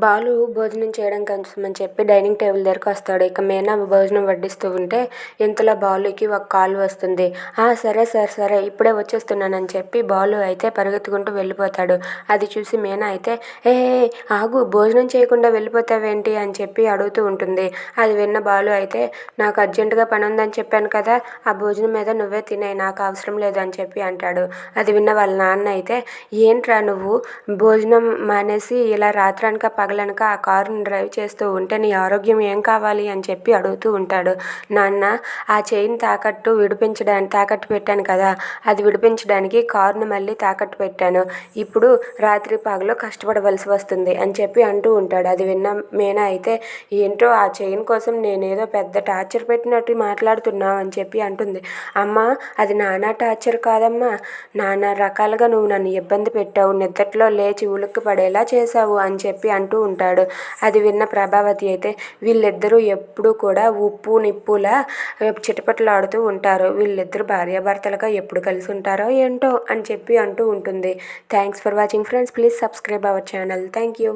బాలు భోజనం చేయడం కోసమని చెప్పి డైనింగ్ టేబుల్ దగ్గరకు వస్తాడు. ఇక మీనా భోజనం వడ్డిస్తూ ఉంటే ఇంతలో బాలుకి ఒక కాల్ వస్తుంది. ఆ సరే సార్ సరే ఇప్పుడే వచ్చేస్తున్నానని చెప్పి బాలు అయితే పరిగెత్తుకుంటూ వెళ్ళిపోతాడు. అది చూసి మీనా అయితే ఏ ఆగు భోజనం చేయకుండా వెళ్ళిపోతావేంటి? అని చెప్పి అడుగుతూ ఉంటుంది. అది విన్న బాలు అయితే నాకు అర్జెంటుగా పని ఉందని చెప్పాను కదా ఆ భోజనం మీద నువ్వే తినే నాకు అవసరం లేదు అని చెప్పి అంటాడు. అది విన్న వాళ్ళ నాన్న అయితే ఏంట్రా నువ్వు? భోజనం మానేసి ఇలా రాత్రానిక పగలనక ఆ కారును డ్రైవ్ చేస్తూ ఉంటే నీ ఆరోగ్యం ఏం కావాలి? అని చెప్పి అడుగుతూ ఉంటాడు. నాన్న ఆ చైన్ తాకట్టు విడిపించడానికి తాకట్టు పెట్టాను కదా అది విడిపించడానికి కారును మళ్ళీ తాకట్టు పెట్టాను. ఇప్పుడు రాత్రి పగలు కష్టపడవలసి వస్తుంది అని చెప్పి అంటూ ఉంటాడు. అది విన్న మేనా అయితే ఏంటో ఆ చైన్ కోసం నేనేదో పెద్ద టార్చర్ పెట్టినట్టు మాట్లాడుతున్నావు అని చెప్పి అంటుంది. అమ్మ అది నానా టార్చర్ కాదమ్మా. నానా రకాలుగా నువ్వు నన్ను ఇబ్బంది పెట్టావు. నిద్దట్లో లేచి ఉలిక్కి పడేలా చేశావు అని చెప్పి అంటూ ఉంటాడు. అది విన్న ప్రభావతి అయితే వీళ్ళిద్దరూ ఎప్పుడూ కూడా ఉప్పు నిప్పులా చిటపటలాడుతూ ఉంటారు. వీళ్ళిద్దరూ భార్యాభర్తలుగా ఎప్పుడు కలిసి ఉంటారో ఏంటో అని చెప్పి అంటూ ఉంటుంది. Thanks for watching friends please subscribe our channel thank you